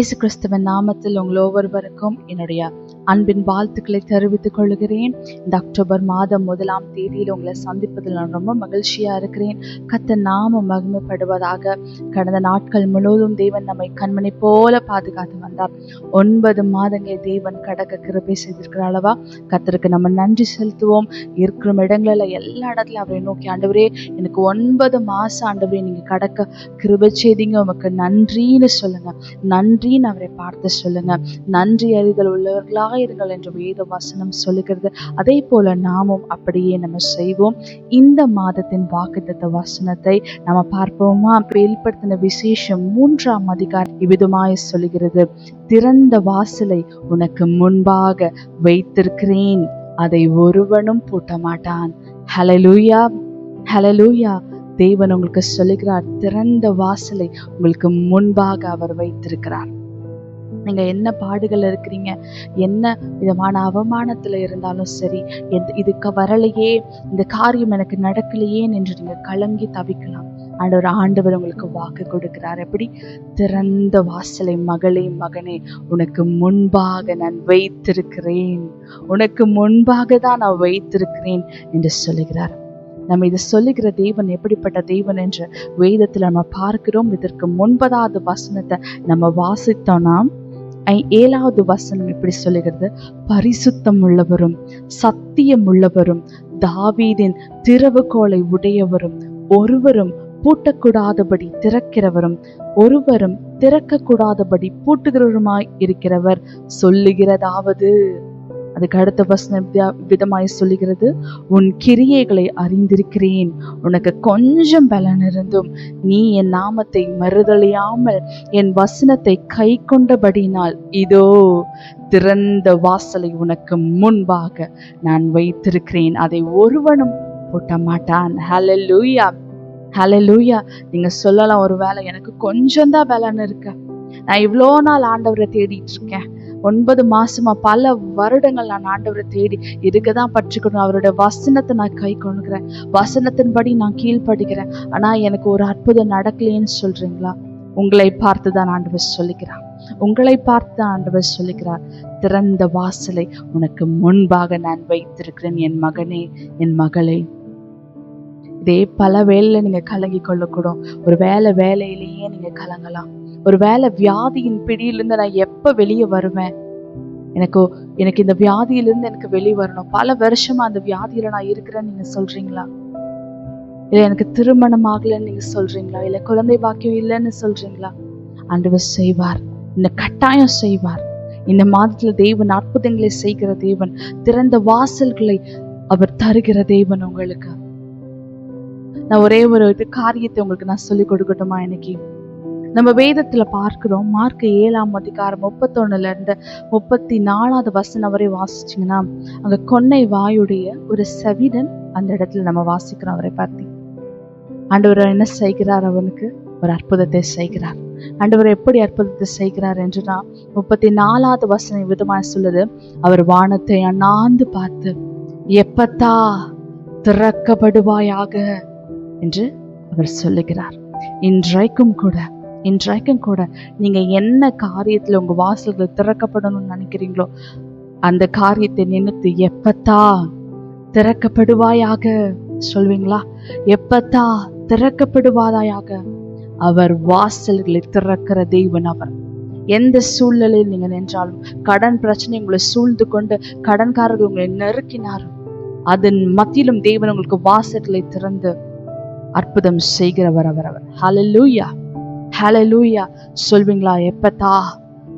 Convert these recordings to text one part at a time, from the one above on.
இயேசு கிறிஸ்துவின் நாமத்தில் உங்கள் ஒவ்வொருவருக்கும் என்னுடைய அன்பின் வாழ்த்துக்களை தெரிவித்துக் கொள்கிறேன். இந்த அக்டோபர் மாதம் முதலாம் தேதியில் உங்களை சந்திப்பதில் நான் ரொம்ப மகிழ்ச்சியா இருக்கிறேன். கத்த நாம மகிமைப்படுவதாக கடந்த நாட்கள் முழுவதும் தேவன் நம்மை கண்மணி போல பாதுகாத்து வந்தார். ஒன்பது மாதங்கள் தேவன் கடக்க கிருபை செய்திருக்கிற அளவா கத்தருக்கு நம்ம நன்றி செலுத்துவோம். இருக்கிற இடங்களில் எல்லா இடத்துலையும் அவரை நோக்கி ஆண்டவரே எனக்கு ஒன்பது மாசம் ஆண்டவரே நீங்க கடக்க கிருபை செய்தீங்க. உமக்கு நன்றின்னு சொல்லுங்க. நன்றி நன்றின்னு அவரை பார்த்து சொல்லுங்க. நன்றி அறிதல் உள்ளவர்களாக இருங்கள் என்று வேத வசனம் சொல்லுகிறது. அதே போல நாமும் அப்படியே நம்ம செய்வோம். இந்த மாதத்தின் வாக்குத்தத்த வசனத்தை நம்ம பார்ப்போமா? வெளிப்படுத்தின விசேஷம் மூன்றாம் அதிகாரம் இவ்விதமாய் சொல்லுகிறது. திறந்த வாசலை உனக்கு முன்பாக வைத்திருக்கிறேன். அதை ஒருவனும் பூட்ட மாட்டான் ஹலலூயா ஹலலூயா தேவன் உங்களுக்கு சொல்லுகிறார். திறந்த வாசலை உங்களுக்கு முன்பாக அவர் வைத்திருக்கிறார். நீங்கள் என்ன பாடுகள் இருக்கிறீங்க? என்ன விதமான அவமானத்தில் இருந்தாலும் சரி எந்த இதுக்கு வரலையே இந்த காரியம் எனக்கு நடக்கலையே என்று நீங்கள் கலங்கி தவிக்கலாம். ஆண்டவர் ஆண்டவர் உங்களுக்கு வாக்கு கொடுக்கிறார். எப்படி? திறந்த வாசலை மகளே மகனே உனக்கு முன்பாக நான் வைத்திருக்கிறேன். உனக்கு முன்பாக தான் நான் வைத்திருக்கிறேன் என்று சொல்லுகிறார். நம்ம இதை சொல்லுகிற தேவன் எப்படிப்பட்ட தேவன் என்று வேதத்தில் நம்ம பார்க்கிறோம். இதற்கு முன்பதாவது வசனத்தை நம்ம வாசித்தோம்னா ஏழாவது வசனம் இப்படி சொல்லுகிறது? பரிசுத்தம் உள்ளவரும் சத்தியம் உள்ளவரும் தாவீதின் திறவுகோலை உடையவரும் ஒருவரும் பூட்டக்கூடாதபடி திறக்கிறவரும் ஒருவரும் திறக்கக்கூடாதபடி பூட்டுகிறவருமாய் இருக்கிறவர். சொல்லுகிறதாவது. அதுக்கு அடுத்த வசனம் விதமாய் சொல்லுகிறது உன் கிரியைகளை அறிந்திருக்கிறேன். உனக்கு கொஞ்சம் பலன் இருந்தும் நீ என் நாமத்தை மறுதளியாமல் என் வசனத்தை கை கொண்டபடினால் இதோ திறந்த வாசலை உனக்கு முன்பாக நான் வைத்திருக்கிறேன். அதை ஒருவனும் பூட்ட மாட்டான் ஹலோ லூயா ஹலோ லூயா நீங்க சொல்லலாம் ஒரு வேலை எனக்கு கொஞ்சம் தான் பலன் இருக்கு? நான் இவ்வளோ நாள் ஆண்டவரை தேடிட்டு இருக்கேன். ஒன்பது மாசமா பல வருடங்கள் நான் ஆண்டவரை தேடி இருக்க தான் பற்றுக்கணும் அவருடைய வசனத்தை நான் கை கொண்டுக்கிறேன் வசனத்தின்படி நான் கீழ்ப்படுகிறேன். ஆனா எனக்கு ஒரு அற்புதம் நடக்கலைன்னு சொல்றீங்களா? உங்களை பார்த்து தான் ஆண்டவர் சொல்லிக்கிறார் உங்களை பார்த்து தான் ஆண்டவர் சொல்லிக்கிறார் திறந்த வாசலை உனக்கு முன்பாக நான் வைத்திருக்கிறேன். என் மகனே என் மகளே. இதே பல வேலையில நீங்க கலங்கி கொள்ளக்கூடும். ஒரு வேலை வேலையிலேயே நீங்க கலங்கலாம். ஒரு வேலை வியாதியின் பிடியிலிருந்து நான் எப்ப வெளியே வருவேன்? எனக்கு எனக்கு இந்த வியாதியிலிருந்து எனக்கு வெளியே வரணும். பல வருஷமா அந்த வியாதியில நான் இருக்கிறேன்னு நீங்க சொல்றீங்களா? இல்ல எனக்கு திருமணம் ஆகலைன்னு நீங்க சொல்றீங்களா? இல்ல குழந்தை பாக்கியம் இல்லைன்னு சொல்றீங்களா? ஆண்டவர் செய்வார். இந்த கட்டாயம் செய்வார். இந்த மாதத்துல தேவன் அற்புதங்களை செய்கிற தேவன் திறந்த வாசல்களை அவர் தருகிற தேவன் உங்களுக்கு. நான் ஒரே ஒரு இது காரியத்தை உங்களுக்கு நான் சொல்லி கொடுக்கட்டுமா இன்னைக்கு? நம்ம வேதத்துல பார்க்கிறோம் மார்க் ஏழாம் அதிகாரம் முப்பத்தொன்னுல இருந்து முப்பத்தி நாலாவது வசனம் வரை வாசிச்சீங்கன்னா அங்க கொன்னை வாயுடைய ஒரு செவிடன் அந்த இடத்துல நம்ம வாசிக்கிறோம் அவரை பத்தி. ஆண்டவர் என்ன செய்கிறார் அவனுக்கு? ஒரு அற்புதத்தை செய்கிறார். ஆண்டவர் எப்படி அற்புதத்தை செய்கிறார் என்றுனா முப்பத்தி நாலாவது வசனம் விதமாக சொல்லுது. அவர் வானத்தை அண்ணாந்து பார்த்து எப்பத்தா திறக்கப்படுவாயாக? என்று அவர் சொல்லுகிறார். இன்றைக்கும் கூட இன்றைக்கும் கூட நீங்க என்ன காரியத்துல உங்க வாசல்கள் திறக்கப்படணும்னு நினைக்கிறீங்களோ அந்த காரியத்தை நினைத்து எப்பத்தா திறக்கப்படுவாயாக சொல்வீங்களா? எப்பத்தா திறக்கப்படுவாதாயாக அவர் வாசல்களை திறக்கிற தெய்வன் அவர். எந்த சூழ்நிலையில் நீங்க நின்றாலும் கடன் பிரச்சனை உங்களை சூழ்ந்து கொண்டு கடன்காரர்கள் உங்களை நெருக்கினார். அதன் மத்தியிலும் தேவன் உங்களுக்கு வாசல்களை திறந்து அற்புதம் செய்கிறவர் அவர் அவர். Hallelujah hallelujah சொல்வீங்களா? எப்பத்தா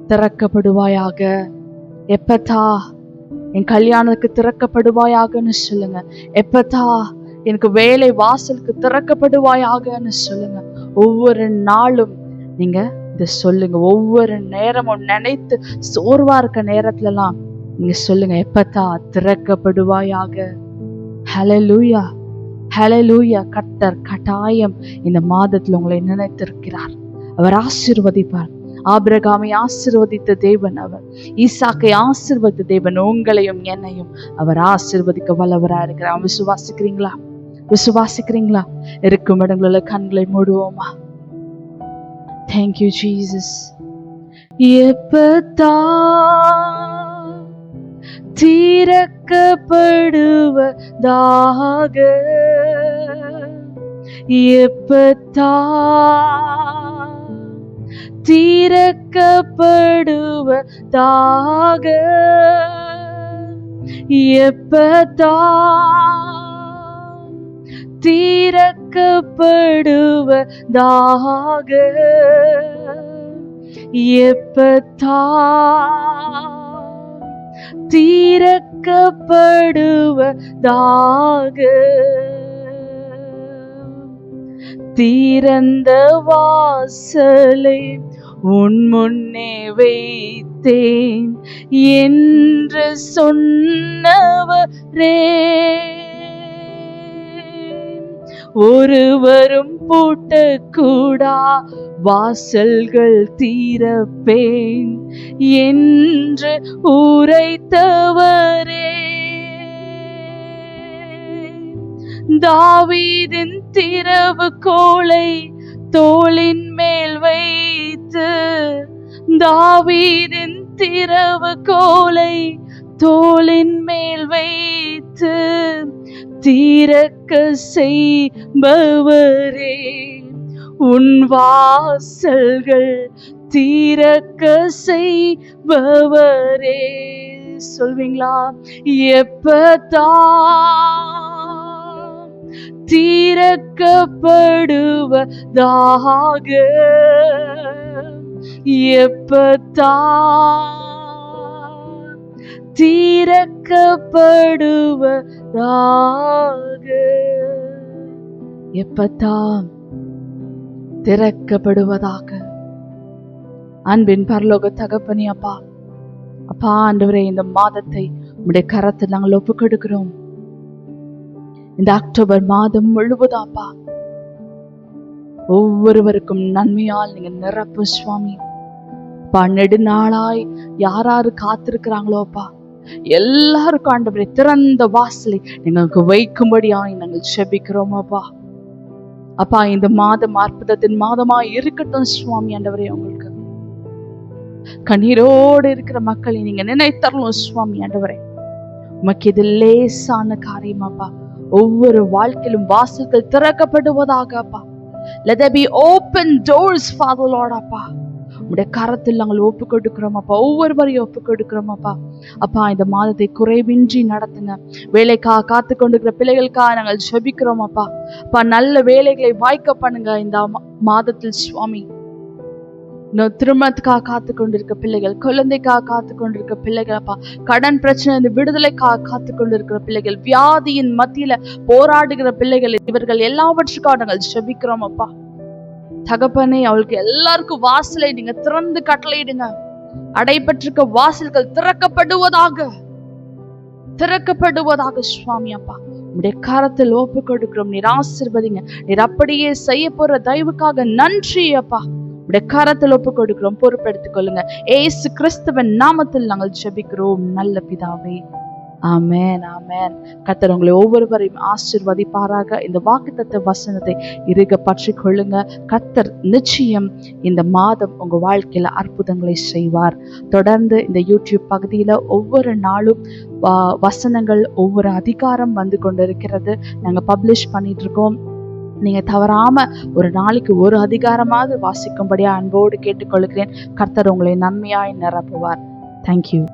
திறக்கப்படுவாயாக? எப்பத்தா என் கல்யாணத்துக்கு திறக்கப்படுவாயாகன்னு சொல்லுங்க. எப்பத்தா எனக்கு வேலை வாசலுக்கு திறக்கப்படுவாயாகன்னு சொல்லுங்க. ஒவ்வொரு நாளும் நீங்க இதை சொல்லுங்க. ஒவ்வொரு நேரமும் நினைத்து சோர்வா இருக்க நேரத்துலலாம் நீங்க சொல்லுங்க. எப்பத்தா திறக்கப்படுவாயாக? லூயா ஹலலூயா கட்டர் கட்டாயம் இந்த மாதத்துல உங்களை நினைத்திருக்கிறார். அவர் ஆசிர்வதிப்பார். ஆபிரகாமை ஆசிர்வதித்த தேவன் அவர். ஈசாக்கை ஆசிர்வதித்த தேவன் உங்களையும் என்னையும் அவர் ஆசிர்வதிக்க வல்லவராக இருக்கிறார். விசுவாசிக்கிறீங்களா? விசுவாசிக்கிறீங்களா? இருக்கும் இடங்களில் கண்களை மூடுவோமா? தேங்க்யூ ஜீசஸ் எப்பத்தா தீரக்கப்படுவதாக எப்பத்தா தீரக்கப்படுவதாக எப்பத்தா தீரக்கப்படுவதாக எப்பத்தா தீரக்கப்படுவதாக தீரந்த வாசலை உன் முன்னே வைத்தேன் என்று சொன்னவரே. ஒருவரும் பூட்டக்கூடா வாசல்கள் தீரப்பேன் என்று உரைத்தவரே. தாவீதின் திறவு கோளை தோளின் மேல் வைத்து தாவீதின் திறவு கோளை தோளின் மேல் வைத்து தீரக்க செய்பவரே உன் வாசல்கள் தீரக்க செய்பவரே. சொல்வீங்களா? எப்பதா தீரக்கப்படுவதாக எப்பதா தீரக்கப்படுவதாக எப்பத்தாம் திறக்கப்படுவதாக. அன்பின் பரலோக தகப்பனி அப்பா அப்பா ஆண்டவரே இந்த மாதத்தை உடைய கரத்தில் நாங்கள் ஒப்புக்கெடுக்கிறோம். இந்த அக்டோபர் மாதம் முழுவதும் அப்பா ஒவ்வொருவருக்கும் நன்மையால் நீங்க நிரப்பு சுவாமி. அப்பா நெடுநாளாய் யாராரு காத்திருக்கிறாங்களோ அப்பா எல்லாருக்கும் ஆண்டவரை திறந்த வாசலை எங்களுக்கு வைக்கும்படியாய் நாங்கள் செபிக்கிறோம் அப்பா. அப்பா இந்த மாதம் அற்புதத்தின் மாதமா இருக்கட்டும் சுவாமி ஆண்டவரே உங்களுக்கு. கண்ணீரோடு இருக்கிற மக்களை நீங்க நினைத்தரலும் சுவாமி ஆண்டவரே. உமக்கு இது லேசான காரியமாப்பா ஒவ்வொரு வாழ்க்கையிலும் வாசல்கள் திறக்கப்படுவதாக அப்பா. Let there be open doors father அப்பா. உடைய கரத்தில் நாங்கள் ஒப்பு கொடுக்கிறோம் அப்பா ஒவ்வொருவரையும் ஒப்பு கொடுக்கிறோம் அப்பா அப்பா இந்த மாதத்தை குறைவின்றி நடத்துங்க வேலைக்கா காத்து கொண்டிருக்கிற பிள்ளைகளுக்காக நாங்கள் ஜெபிக்கிறோம் அப்பா அப்பா நல்ல வேலைகளை வாய்க்க பண்ணுங்க இந்த மா- மாதத்தில் சுவாமி. திருமணத்துக்காக காத்து கொண்டிருக்க பிள்ளைகள் குழந்தைக்காக காத்து கொண்டிருக்க பிள்ளைகள் அப்பா கடன் பிரச்சனை இந்த விடுதலைக்காக காத்து கொண்டிருக்கிற பிள்ளைகள் வியாதியின் மத்தியில போராடுகிற பிள்ளைகள் இவர்கள் எல்லாவற்றுக்காக நாங்கள் ஜெபிக்கிறோம் அப்பா தகப்பனே அவளுக்கு எல்லாருக்கும் வாசலை நீங்க திறந்து கட்டளையிடுங்க. அடைபட்டிருக்க வாசல்கள் திறக்கப்படுவதாக. திறக்கப்படுவதாக சுவாமி அப்பா. உடைய காரத்தில் ஒப்பு கொடுக்கிறோம். நீர் ஆசிர்வதிங்க. நீர் அப்படியே செய்ய போற தயவுக்காக நன்றி அப்பா. உடைய காரத்தில் ஒப்பு கொடுக்கிறோம். பொறுப்பெடுத்துக் கொள்ளுங்க ஏசு கிறிஸ்துவன் நாமத்தில் நாங்கள் ஜெபிக்கிறோம். நல்ல பிதாவே. ஆமேன் ஆமேன். கர்த்தர் உங்களை ஒவ்வொருவரையும் ஆசிர்வதிப்பாராக. இந்த வாக்குத்தத்த வசனத்தை இருக பற்றி கொள்ளுங்க. கர்த்தர் நிச்சயம் இந்த மாதம் உங்க வாழ்க்கையில அற்புதங்களை செய்வார். தொடர்ந்து இந்த யூடியூப் பகுதியில ஒவ்வொரு நாளும் வ- வசனங்கள் ஒவ்வொரு அதிகாரம் வந்து கொண்டிருக்கிறது. நாங்கள் பப்ளிஷ் பண்ணிட்டு இருக்கோம். நீங்க தவறாம ஒரு நாளைக்கு ஒரு அதிகாரமாவது வாசிக்கும்படியா அன்போடு கேட்டுக்கொள்கிறேன். கர்த்தர் உங்களை நன்மையாய் நிரப்புவார். தேங்க்யூ